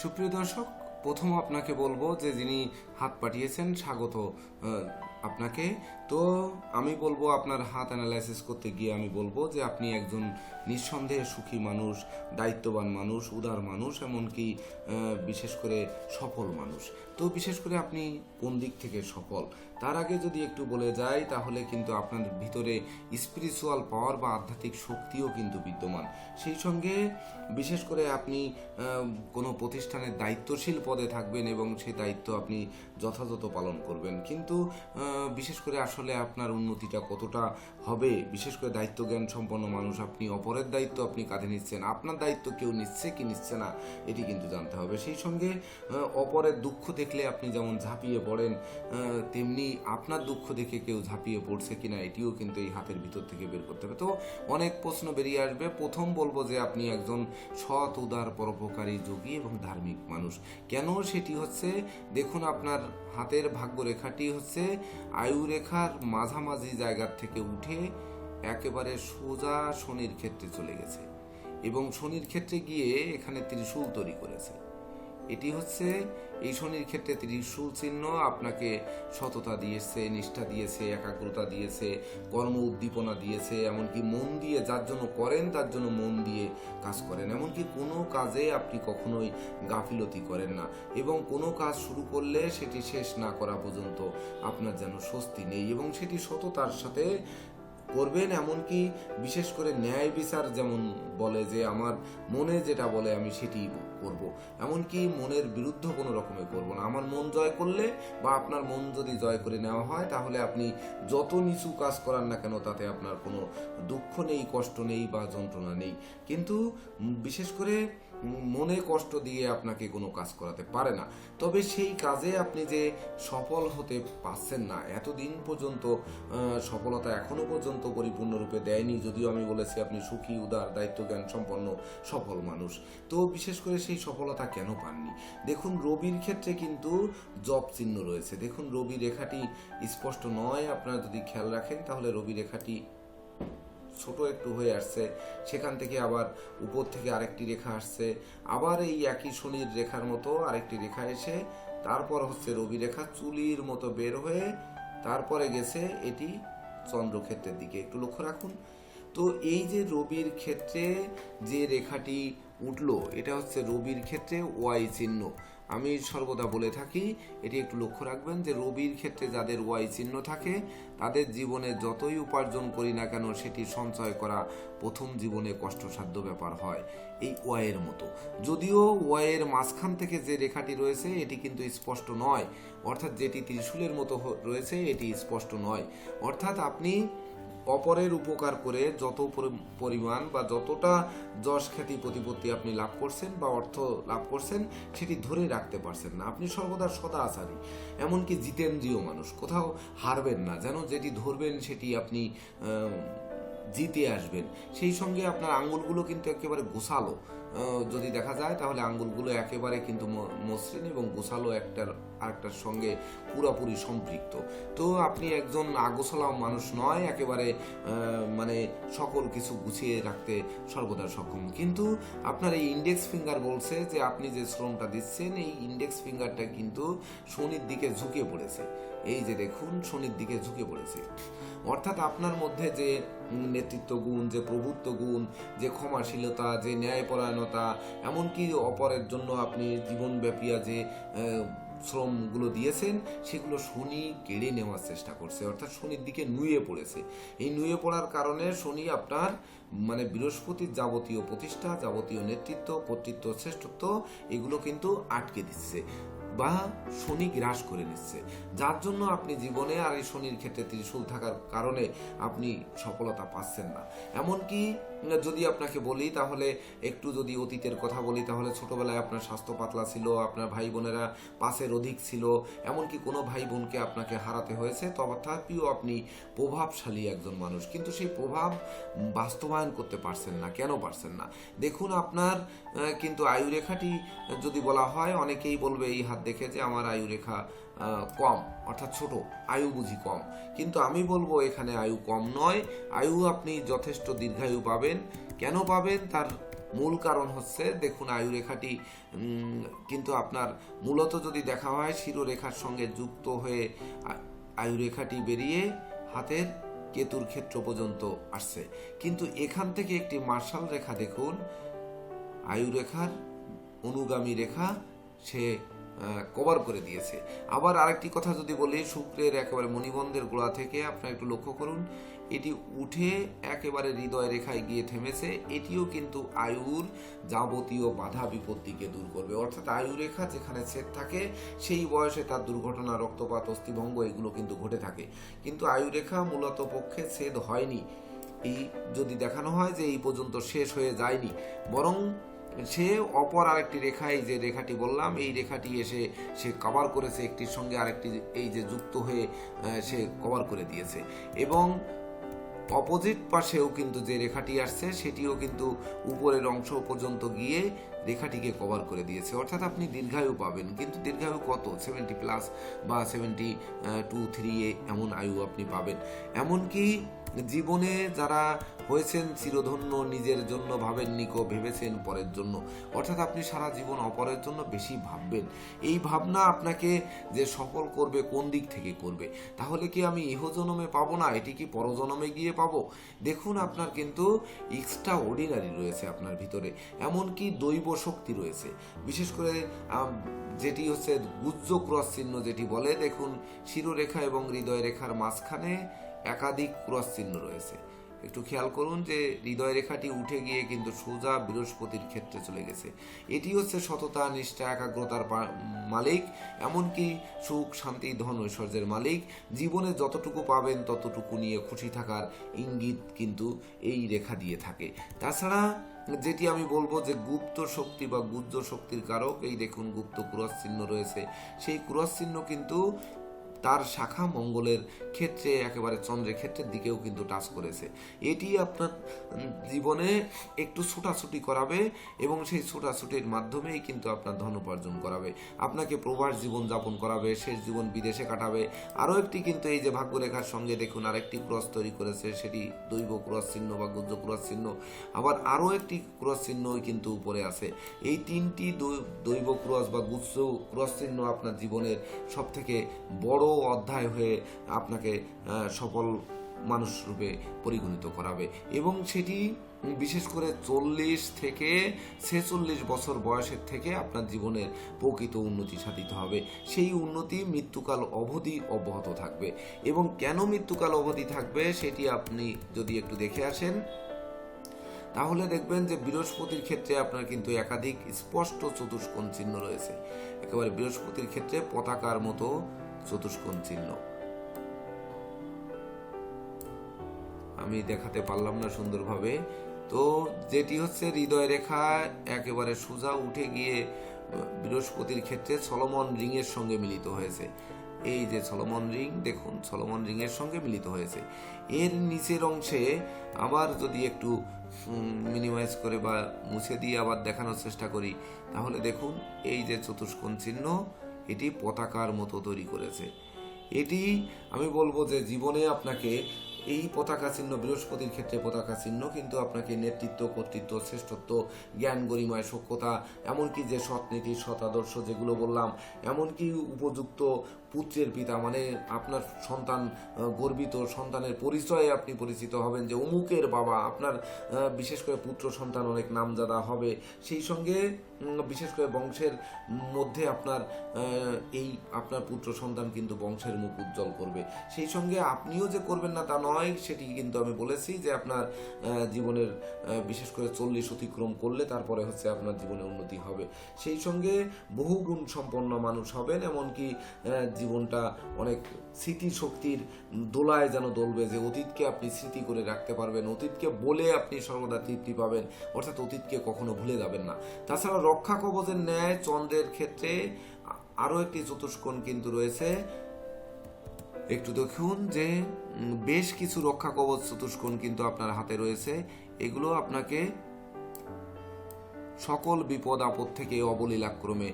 সুপ্রিয় দর্শক প্রথম আপনাকে বলব যে যিনি হাত পাঠিয়েছেন স্বাগত আপনাকে। তো আমি বলব আপনার হাত অ্যানালাইসিস করতে গিয়ে আমি বলব যে আপনি একজন নিঃসন্দেহে সুখী মানুষ, দায়িত্ববান মানুষ, উদার মানুষ, এমনকি বিশেষ করে সফল মানুষ। তো বিশেষ করে আপনি কোন দিক থেকে সফল? তার আগে যদি একটু বলে যাই, তাহলে কিন্তু আপনার ভিতরে স্পিরিচুয়াল পাওয়ার বা আধ্যাত্মিক শক্তিও কিন্তু বিদ্যমান। সেই সঙ্গে বিশেষ করে আপনি কোনো প্রতিষ্ঠানের দায়িত্বশীল পদে থাকবেন এবং সেই দায়িত্ব আপনি যথাযথ পালন করবেন। কিন্তু বিশেষ করে আসলে আপনার উন্নতিটা কতটা হবে? বিশেষ করে দায়িত্ব জ্ঞান সম্পন্ন মানুষ, আপনি অপরের দায়িত্ব আপনি কাঁধে নিচ্ছেন। আপনার দায়িত্ব কেউ নিচ্ছে কি নিচ্ছে না, এটি কিন্তু জানতে হবে। সেই সঙ্গে অপরের দুঃখ দেখলে আপনি যেমন ঝাঁপিয়ে পড়েন তেমনি আপনার দুঃখ দেখে কেউ ঝাঁপিয়ে পড়ছে কিনা, এটিও কিন্তু এই হাতের ভিতর থেকে বের করতে হবে। তো অনেক প্রশ্ন বেরিয়ে আসবে। প্রথম বলব যে আপনি একজন সৎ, উদার, পরোপকারী যোগী এবং ধার্মিক মানুষ। কেন সেটি হচ্ছে? দেখুন, আপনার হাতের ভাগ্য রেখাটি হচ্ছে আয়ু রেখার মাঝামাঝি জায়গার থেকে উঠে একেবারে সোজা শনির ক্ষেত্রে চলে গেছে এবং শনির ক্ষেত্রে গিয়ে এখানে ত্রিশূল তৈরি করেছে। এটি হচ্ছে এই শনির ক্ষেত্রে ত্রিশূল চিহ্ন, আপনাকে সততা দিয়েছে, নিষ্ঠা দিয়েছে, একাগ্রতা দিয়েছে, কর্ম উদ্দীপনা দিয়েছে, এমনকি মন দিয়ে যার জন্য করেন, তার জন্য মন দিয়ে কাজ করেন। এমনকি কোনো কাজে আপনি কখনোই গাফিলতি করেন না এবং কোনো কাজ শুরু করলে সেটি শেষ না করা পর্যন্ত আপনার যেন স্বস্তি নেই এবং সেটি সততার সাথে করবেন, এমনকি বিশেষ করে ন্যায় বিচার যেমন বলে যে আমার মনে যেটা বলে আমি সেটি করব। এমনকি মনের বিরুদ্ধ কোনো রকমে করব না। আমার মন জয় করলে বা আপনার মন যদি জয় করে নেওয়া হয়, তাহলে আপনি যত নিচু কাজ করান না কেন, তাতে আপনার কোনো দুঃখ নেই, কষ্ট নেই বা যন্ত্রণা নেই। কিন্তু বিশেষ করে মনে কষ্ট দিয়ে আপনাকে কোনো কাজ করাতে পারে না। তবে সেই কাজে আপনি যে সফল হতে পারছেন না, এতদিন পর্যন্ত সফলতা এখনও পর্যন্ত পরিপূর্ণরূপে দেয়নি, যদিও আমি বলেছি আপনি সুখী, উদার দায়িত্ব জ্ঞান সম্পন্ন, সফল মানুষ। তো বিশেষ করে সেই সফলতা কেন পাননি? দেখুন, রবির ক্ষেত্রে কিন্তু জব চিহ্ন রয়েছে। দেখুন, রবি রেখাটি স্পষ্ট নয়, আপনারা যদি খেয়াল রাখেন, তাহলে রবি রেখাটি ছোট একটু হয়ে আসছে, সেখান থেকে আবার উপর থেকে আরেকটি রেখা আসছে, আবার এই একই শনির রেখার মতো আরেকটি রেখা এসে তারপর হচ্ছে রবি রেখা চুলির মতো বের হয়ে তারপরে গেছে এটি চন্দ্রক্ষেত্রের দিকে। একটু লক্ষ্য রাখুন। তো এই যে রবির ক্ষেত্রে যে রেখাটি উঠল, এটা হচ্ছে রবির ক্ষেত্রে ওয়াই চিহ্ন। আমি সর্বদা বলে থাকি, এটি একটু লক্ষ্য রাখবেন যে রবির ক্ষেত্রে যাদের ওয়াই চিহ্ন থাকে, তাদের জীবনে যতই উপার্জন করি না কেন সেটি সঞ্চয় করা প্রথম জীবনে কষ্টসাধ্য ব্যাপার হয়, এই ওয়াইয়ের মতো। যদিও ওয়াইয়ের মাঝখান থেকে যে রেখাটি রয়েছে, এটি কিন্তু স্পষ্ট নয়, অর্থাৎ যেটি ত্রিশূলের মতো রয়েছে, এটি স্পষ্ট নয়। অর্থাৎ আপনি অপরের উপকার করে যত পরি- পরিমাণ বা যতটা যশ খ্যাতি প্রতিপত্তি আপনি লাভ করছেন বা অর্থ লাভ করছেন, সেটি ধরে রাখতে পারছেন না। আপনি সর্বদা সদা আসারি এমনকি জিতেন্দ্রীয় মানুষ, কোথাও হারবেন না। যেন যেটি ধরবেন, সেটি আপনি জিতে আসবেন। সেই সঙ্গে আপনার আঙ্গুলগুলো কিন্তু একেবারে গোছালো। যদি দেখা যায়, তাহলে আঙ্গুলগুলো একেবারে কিন্তু মসৃণ এবং গোছালো একটার আরেকটার সঙ্গে পুরোপুরি সম্পৃক্ত। তো আপনি একজন আগোছালা মানুষ নয়, একেবারে মানে সকল কিছু গুছিয়ে রাখতে সর্বদা সক্ষম। কিন্তু আপনার এই ইন্ডেক্স ফিঙ্গার বলছে যে, আপনি যে শ্রমটা দিচ্ছেন, এই ইন্ডেক্স ফিঙ্গারটা কিন্তু শনির দিকে ঝুঁকে পড়েছে। এই যে দেখুন, শনির দিকে ঝুঁকে পড়েছে। অর্থাৎ আপনার মধ্যে যে নেতৃত্ব গুণ, যে প্রভুত্ব গুণ, যে ক্ষমাশীলতা, যে ন্যায়পরায়ণতা, এমনকি অপরের জন্য আপনি জীবনব্যাপিয়া যে শ্রমগুলো দিয়েছেন, সেগুলো শনি কেড়ে নেওয়ার চেষ্টা করছে। অর্থাৎ শনির দিকে নুয়ে পড়েছে। এই নুয়ে পড়ার কারণে শনি আপনার মানে বৃহস্পতির যাবতীয় প্রতিষ্ঠা, যাবতীয় নেতৃত্ব, কর্তৃত্ব, শ্রেষ্ঠত্ব, এগুলো কিন্তু আটকে দিচ্ছে। বা শনি গ্রাস করে নিচ্ছে। যার জন্য আপনি জীবনে আর এই শনির ক্ষেত্রে ত্রিশূল থাকার কারণে আপনি সফলতা পাচ্ছেন না। এমনকি যদি আপনাকে বলি, তাহলে একটু যদি অতীতের কথা বলি, তাহলে ছোটবেলায় আপনার স্বাস্থ্য পাতলা ছিল, আপনার ভাই বোনেরা পাশের অধিক ছিল, এমনকি কোনো ভাই বোনকে আপনাকে হারাতে হয়েছে তথাপিও আপনি প্রভাবশালী একজন মানুষ। কিন্তু সেই প্রভাব বাস্তবায়ন করতে পারছেন না। কেন পারছেন না? দেখুন, আপনার কিন্তু আয়ুরেখাটি যদি বলা হয়, অনেকেই বলবে, এই হাত দেখে যে আমার আয়ুরেখা আহ, কম অর্থাৎ ছোট আয়ু বুঝি কম। কিন্তু আমি বলব এখানে আয়ু কম নয় আয়ু আপনি যথেষ্ট দীর্ঘায়ু পাবেন। কেন পাবেন? তার মূল কারণ হচ্ছে দেখুন আয়ুরেখাটি উম, কিন্তু আপনার মূলত যদি দেখা হয় শিরোরেখার সঙ্গে যুক্ত হয়ে আ- আয়ুরেখাটি বেরিয়ে হাতের কেতুর ক্ষেত্র পর্যন্ত আসছে। কিন্তু এখান থেকে একটি মার্শাল রেখা দেখুন। আয়ুরেখার অনুগামী রেখা সে কভার করে দিয়েছে। আবার আরেকটি কথা যদি বলি, শুক্রের একেবারে মণিবন্ধের গোড়া থেকে আপনারা একটু লক্ষ্য করুন, এটি উঠে একেবারে হৃদয় রেখায় গিয়ে থেমেছে। এটিও কিন্তু আয়ুর যাবতীয় বাধা বিপত্তিকে দূর করবে। অর্থাৎ আয়ুরেখা যেখানে ছেদ থাকে, সেই বয়সে তার দুর্ঘটনা, রক্তপাত, অস্থিভঙ্গ এগুলো কিন্তু ঘটে থাকে। কিন্তু আয়ুরেখা মূলত পক্ষে ছেদ হয়নি। এই যদি দেখানো হয় যে এই পর্যন্ত শেষ হয়ে যায়নি, বরং সে অপর আরেকটি রেখা এই যে রেখাটি বললাম, এই রেখাটি এসে সে কভার করেছে একটির সঙ্গে আরেকটি, এই যে যুক্ত হয়ে সে কভার করে দিয়েছে। এবং অপোজিট পাশেও কিন্তু যে রেখাটি আসছে, সেটিও কিন্তু উপরের অংশ পর্যন্ত গিয়ে রেখাটিকে কভার করে দিয়েছে। অর্থাৎ আপনি দীর্ঘায়ু পাবেন, কিন্তু দীর্ঘায়ু কত? সেভেন্টি প্লাস বা সেভেন্টি টু থ্রি এ এমন আয়ু আপনি পাবেন। এমনকি জীবনে যারা হয়েছেন চিরধন্য, নিজের জন্য ভাবেননি কো, ভেবেছেন পরের জন্য। অর্থাৎ আপনি সারা জীবন অপরের জন্য বেশি ভাববেন। এই ভাবনা আপনাকে যে সফল করবে, কোন দিক থেকে করবে, তাহলে কি আমি ইহজনমে পাবো না? এটি কি পরজনমে গিয়ে পাবো? দেখুন, আপনার কিন্তু এক্সট্রা অর্ডিনারি রয়েছে আপনার ভিতরে। এমনকি দৈব শক্তি রয়েছে। বিশেষ করে যেটি হচ্ছে গুজ্জ ক্রস চিহ্ন যেটি বলে, দেখুন শিরোরেখা এবং হৃদয় রেখার মাঝখানে একাধিক ক্রস চিহ্ন রয়েছে। একটু খেয়াল করুন যে হৃদয় রেখাটি উঠে গিয়ে কিন্তু সোজা বৃহস্পতির ক্ষেত্রে চলে গেছে। এটি হচ্ছে সততা, নিষ্ঠা, একাগ্রতার মালিক। এমনকি সুখ, শান্তি, ধন, ঐশ্বর্যের মালিক। জীবনে যতটুকু পাবেন, ততটুকু নিয়ে খুশি থাকার ইঙ্গিত কিন্তু এই রেখা দিয়ে থাকে। তাছাড়া যেটি আমি বলব যে গুপ্ত শক্তি বা গুজ্জ শক্তির কারক, এই দেখুন গুপ্ত ক্রস চিহ্ন রয়েছে। সেই ক্রস চিহ্ন কিন্তু তার শাখা মঙ্গলের ক্ষেত্রে, একেবারে চন্দ্রের ক্ষেত্রের দিকেও কিন্তু টাচ করেছে। এটি আপনার জীবনে একটু ছোটাছুটি করাবে এবং সেই ছোটাছুটির মাধ্যমেই কিন্তু আপনার ধন উপার্জন করাবে। আপনাকে প্রবাস জীবন যাপন করাবে, শেষ জীবন বিদেশে কাটাবে। আরও একটি কিন্তু এই যে ভাগ্যরেখার সঙ্গে দেখুন, আরেকটি ক্রস তৈরি করেছে, সেটি দৈব ক্রস চিহ্ন বা গুজ্জ ক্রস চিহ্ন। আবার আরও একটি ক্রস চিহ্ন কিন্তু উপরে আছে। এই তিনটি দৈব ক্রস বা গুচ্ছ ক্রস চিহ্ন আপনার জীবনের সবথেকে বড় অধ্যায় হয়ে আপনাকে সফল মানুষ রূপে পরিগণিত করাবে। এবং সেটি বিশেষ করে চল্লিশ থেকে ছেচল্লিশ বছর বয়সের থেকে আপনার জীবনের প্রকৃত উন্নতি সাধিত হবে। সেই উন্নতি মৃত্যুকাল অবধি অব্যাহত থাকবে। এবং কেন মৃত্যুকাল অবধি থাকবে সেটি আপনি যদি একটু দেখে আসেন, তাহলে দেখবেন যে বৃহস্পতির ক্ষেত্রে আপনার কিন্তু একাধিক স্পষ্ট চতুষ্কোণ চিহ্ন রয়েছে। একেবারে বৃহস্পতির ক্ষেত্রে পতাকার মতো চতুষ্কোণ চিহ্ন। আমি দেখাতে পারলাম না সুন্দরভাবে। তো যেটি হচ্ছে হৃদয় রেখা, একেবারে সোজা উঠে গিয়ে, বৃহস্পতির ক্ষেত্রে সলমন রিং এর সঙ্গে মিলিত হয়েছে। এই যে সলমন রিং, দেখুন, সলমন রিং এর সঙ্গে মিলিত হয়েছে। এর নিচের অংশে আবার যদি একটু মিনিমাইজ করে বা মুছে দিয়ে আবার দেখানোর চেষ্টা করি, তাহলে দেখুন, এই যে চতুষ্কোণ চিহ্ন এটি পতাকার মতো তৈরি করেছে। এটি, আমি বলব যে জীবনে আপনাকে এই পতাকা চিহ্ন, বৃহস্পতির ক্ষেত্রে পতাকা চিহ্ন কিন্তু আপনাকে নেতৃত্ব, কর্তৃত্ব, শ্রেষ্ঠত্ব, জ্ঞান, গরিমায় সক্ষতা এমনকি যে সৎ নীতি, সৎ আদর্শ যেগুলো বললাম, এমনকি উপযুক্ত পুত্রের পিতা মানে আপনার সন্তান গর্বিত সন্তানের পরিচয়ে আপনি পরিচিত হবেন যে অমুকের বাবা, আপনার বিশেষ করে পুত্র সন্তান অনেক নামজাদা হবে। সেই সঙ্গে বিশেষ করে বংশের মধ্যে আপনার এই আপনার পুত্র সন্তান কিন্তু বংশের মুখ উজ্জ্বল করবে। সেই সঙ্গে আপনিও যে করবেন না তা নয়, সেটি কিন্তু আমি বলেছি যে আপনার জীবনের বিশেষ করে চল্লিশ অতিক্রম করলে তারপরে হচ্ছে আপনার জীবনে উন্নতি হবে। সেই সঙ্গে বহু গুণ সম্পন্ন মানুষ হবেন, এমনকি জীবনটা অনেক স্মৃতি শক্তির দোলায় যেন দলবে, যে অতীতকে আপনি স্মৃতি করে রাখতে পারবেন, অতীতকে বলে আপনি সর্বদা তৃপ্তি পাবেন, অর্থাৎ অতীতকে কখনো ভুলে যাবেন না। তাছাড়া রক্ষা কবচের ন্যায় চন্দ্রের ক্ষেত্রে আরও একটি চতুষ্কোণ কিন্তু রয়েছে। একটু দেখুন যে বেশ কিছু রক্ষা কবচ চতুষ্কোণ কিন্তু আপনার হাতে রয়েছে। এগুলো আপনাকে সকল বিপদ আপদ থেকে অবলীলাক্রমে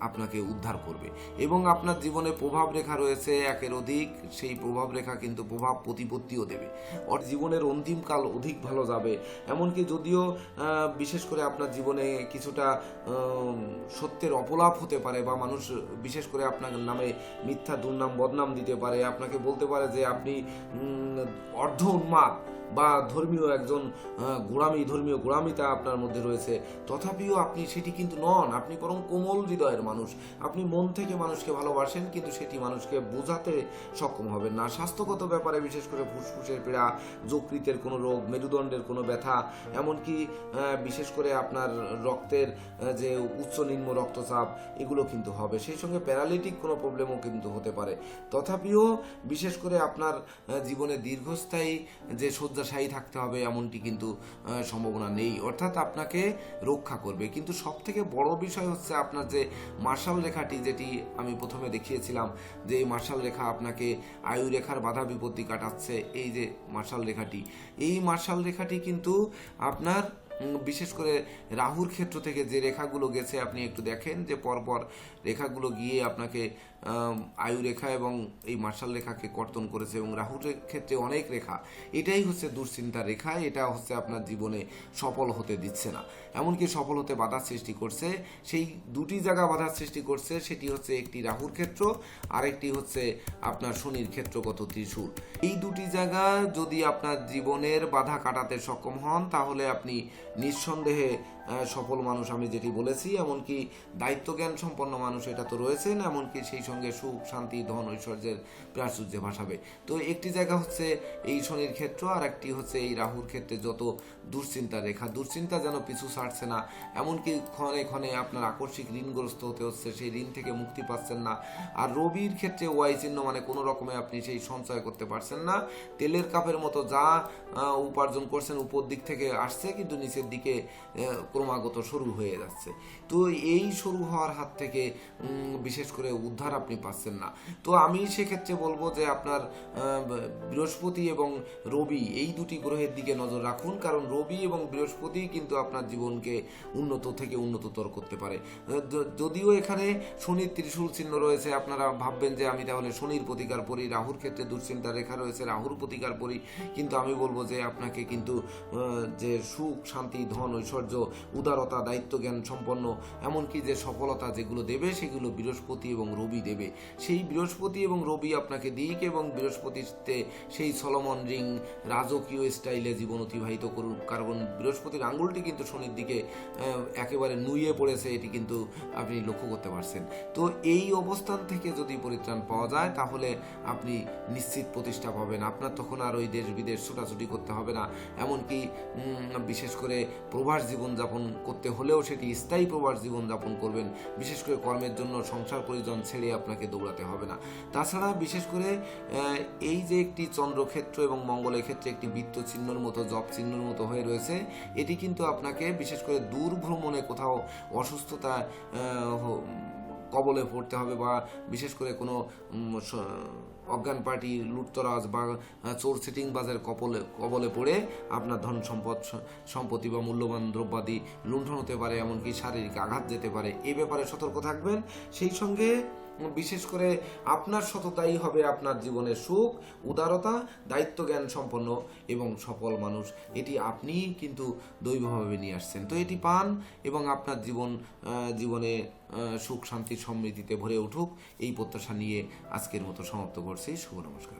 আপনাকে উদ্ধার করবে। এবং আপনার জীবনে প্রভাব রেখা রয়েছে একের অধিক, সেই প্রভাব রেখা কিন্তু প্রভাব প্রতিপত্তিও দেবে। অর জীবনের অন্তিমকাল অধিক ভালো যাবে। এমনকি যদিও বিশেষ করে আপনার জীবনে কিছুটা সত্যের অপলাপ হতে পারে বা মানুষ বিশেষ করে আপনার নামে মিথ্যা দুর্নাম, বদনাম দিতে পারে। আপনাকে বলতে পারে যে আপনি অর্ধ উন্মাদ। বা ধর্মীয় একজন গোড়ামি, ধর্মীয় গোড়ামিতা আপনার মধ্যে রয়েছে। তথাপিও আপনি সেটি কিন্তু নন। আপনি বরং কোমল হৃদয়ের মানুষ। আপনি মন থেকে মানুষকে ভালোবাসেন, কিন্তু সেটি মানুষকে বোঝাতে সক্ষম হবেন না। স্বাস্থ্যগত ব্যাপারে বিশেষ করে ফুসফুসের পীড়া, যকৃতের কোনো রোগ, মেরুদণ্ডের কোনো ব্যথা, এমনকি বিশেষ করে আপনার রক্তের যে উচ্চ নিম্ন রক্তচাপ, এগুলো কিন্তু হবে। সেই সঙ্গে প্যারালিটিক কোনো প্রবলেমও কিন্তু হতে পারে। তথাপিও বিশেষ করে আপনার জীবনে দীর্ঘস্থায়ী যে শয্যাশায়ী থাকতে হবে এমনটি কিন্তু সম্ভাবনা নেই। অর্থাৎ আপনাকে রক্ষা করবে। কিন্তু সব থেকে বড় বিষয় হচ্ছে আপনার যে মার্শাল রেখাটি, যেটি আমি প্রথমে দেখিয়েছিলাম, যে এই মার্শাল রেখা আপনাকে আয়ু রেখার বাধা বিপত্তি কাটাচ্ছে, এই যে মার্শাল রেখাটি। এই মার্শাল রেখাটি কিন্তু আপনার বিশেষ করে রাহুর ক্ষেত্র থেকে যে রেখাগুলো গেছে, আপনি একটু দেখেন যে পরপর রেখাগুলো গিয়ে আপনাকে আয়ু রেখা এবং এই মার্শাল রেখাকে কর্তন করেছে এবং রাহুর ক্ষেত্রে অনেক রেখা। এটাই হচ্ছে দুশ্চিন্তার রেখা, এটা হচ্ছে আপনার জীবনে সফল হতে দিচ্ছে না। এমনকি সফল হতে বাধার সৃষ্টি করছে। সেই দুটি জায়গা বাধার সৃষ্টি করছে, সেটি হচ্ছে একটি রাহুর ক্ষেত্র, আরেকটি হচ্ছে আপনার শনির ক্ষেত্রগত ত্রিশূল। এই দুটি জায়গা যদি আপনার জীবনের বাধা কাটাতে সক্ষম হন, তাহলে আপনি নিঃসন্দেহে সফল মানুষ আমি যেটি বলেছি। এমনকি দায়িত্ব জ্ঞান সম্পন্ন মানুষ এটা তো রয়েছেন, এমনকি সেই সঙ্গে সুখ, শান্তি, ধন, ঐশ্বর্যের প্রাচুর্যে ভাসাবে। তো একটি জায়গা হচ্ছে এই শনির ক্ষেত্র আর একটি হচ্ছে এই রাহুর ক্ষেত্রে যত দুশ্চিন্তা রেখা। দুশ্চিন্তা যেন পিছু ছাড়ছে না, এমনকি ক্ষণে ক্ষণে আপনার আকস্মিক ঋণগ্রস্ত হতে হচ্ছে, সেই ঋণ থেকে মুক্তি পাচ্ছেন না। আর রবির ক্ষেত্রে ওয়াই চিহ্ন মানে কোনো রকমে আপনি সেই সঞ্চয় করতে পারছেন না। তেলের কাপের মতো যা উপার্জন করছেন উপর দিক থেকে আসছে, কিন্তু নিচের দিকে ক্রমাগত শুরু হয়ে যাচ্ছে। তো এই শুরু হওয়ার হাত থেকে বিশেষ করে উদ্ধার আপনি পাচ্ছেন না। তো আমি সেক্ষেত্রে বলব যে আপনার বৃহস্পতি এবং রবি এই দুটি গ্রহের দিকে নজর রাখুন, কারণ রবি এবং বৃহস্পতি কিন্তু আপনার জীবনকে উন্নত থেকে উন্নততর করতে পারে। যদিও এখানে শনির ত্রিশূল চিহ্ন রয়েছে, আপনারা ভাববেন যে আমি তাহলে শনির প্রতিকার পড়ি রাহুর ক্ষেত্রে দুশ্চিন্তা রেখা রয়েছে, রাহুর প্রতিকার পড়ি কিন্তু আমি বলব যে আপনাকে কিন্তু যে সুখ, শান্তি, ধন, ঐশ্বর্য, উদারতা দায়িত্ব জ্ঞান সম্পন্ন, এমনকি যে সফলতা যেগুলো দেবে সেগুলো বৃহস্পতি এবং রবি দেবে। সেই বৃহস্পতি এবং রবি আপনাকে দিক এবং বৃহস্পতিতে সেই সলমন রিং রাজকীয় স্টাইলে জীবন অতিবাহিত করুন কারণ বৃহস্পতির আঙ্গুলটি কিন্তু শনির দিকে একেবারে নুয়ে পড়েছে, এটি কিন্তু আপনি লক্ষ্য করতে পারছেন। তো এই অবস্থান থেকে যদি পরিত্রাণ পাওয়া যায়, তাহলে আপনি নিশ্চিত প্রতিষ্ঠা পাবেন। আপনার তখন আর ওই দেশ বিদেশ ছোটাছুটি করতে হবে না। এমনকি বিশেষ করে প্রবাস জীবনযাপন করতে হলেও সেটি স্থায়ী প্রবাস জীবনযাপন করবেন। বিশেষ করে কর্মের জন্য সংসার পরিজন ছেড়ে আপনাকে দৌড়াতে হবে না। তাছাড়া বিশেষ করে এই যে একটি চন্দ্রক্ষেত্র এবং মঙ্গলের ক্ষেত্রে একটি বৃত্ত চিহ্নর মতো জব চিহ্নর মতো হয়ে রয়েছে, এটি কিন্তু আপনাকে বিশেষ করে দূর ভ্রমণে কোথাও অসুস্থতা কবলে পড়তে হবে বা বিশেষ করে কোনো অজ্ঞান পার্টি, লুটতরাজ বা চোর সিটিং বাজের কবলে কবলে পড়ে আপনার ধন সম্পদ সম্পত্তি বা মূল্যবান দ্রব্যাদি লুণ্ঠন হতে পারে, এমনকি শারীরিক আঘাত যেতে পারে। এ ব্যাপারে সতর্ক থাকবেন। সেই সঙ্গে বিশেষ করে আপনার সততাই হবে আপনার জীবনের সুখ, উদারতা দায়িত্ব জ্ঞান সম্পন্ন এবং সফল মানুষ। এটি আপনি কিন্তু দৈবভাবে নিয়ে আসছেন। তো এটি পান এবং আপনার জীবন জীবনে সুখ, শান্তি, সমৃদ্ধিতে ভরে উঠুক। এই প্রত্যাশা নিয়ে আজকের মতো সমাপ্ত করছি। শুভ নমস্কার।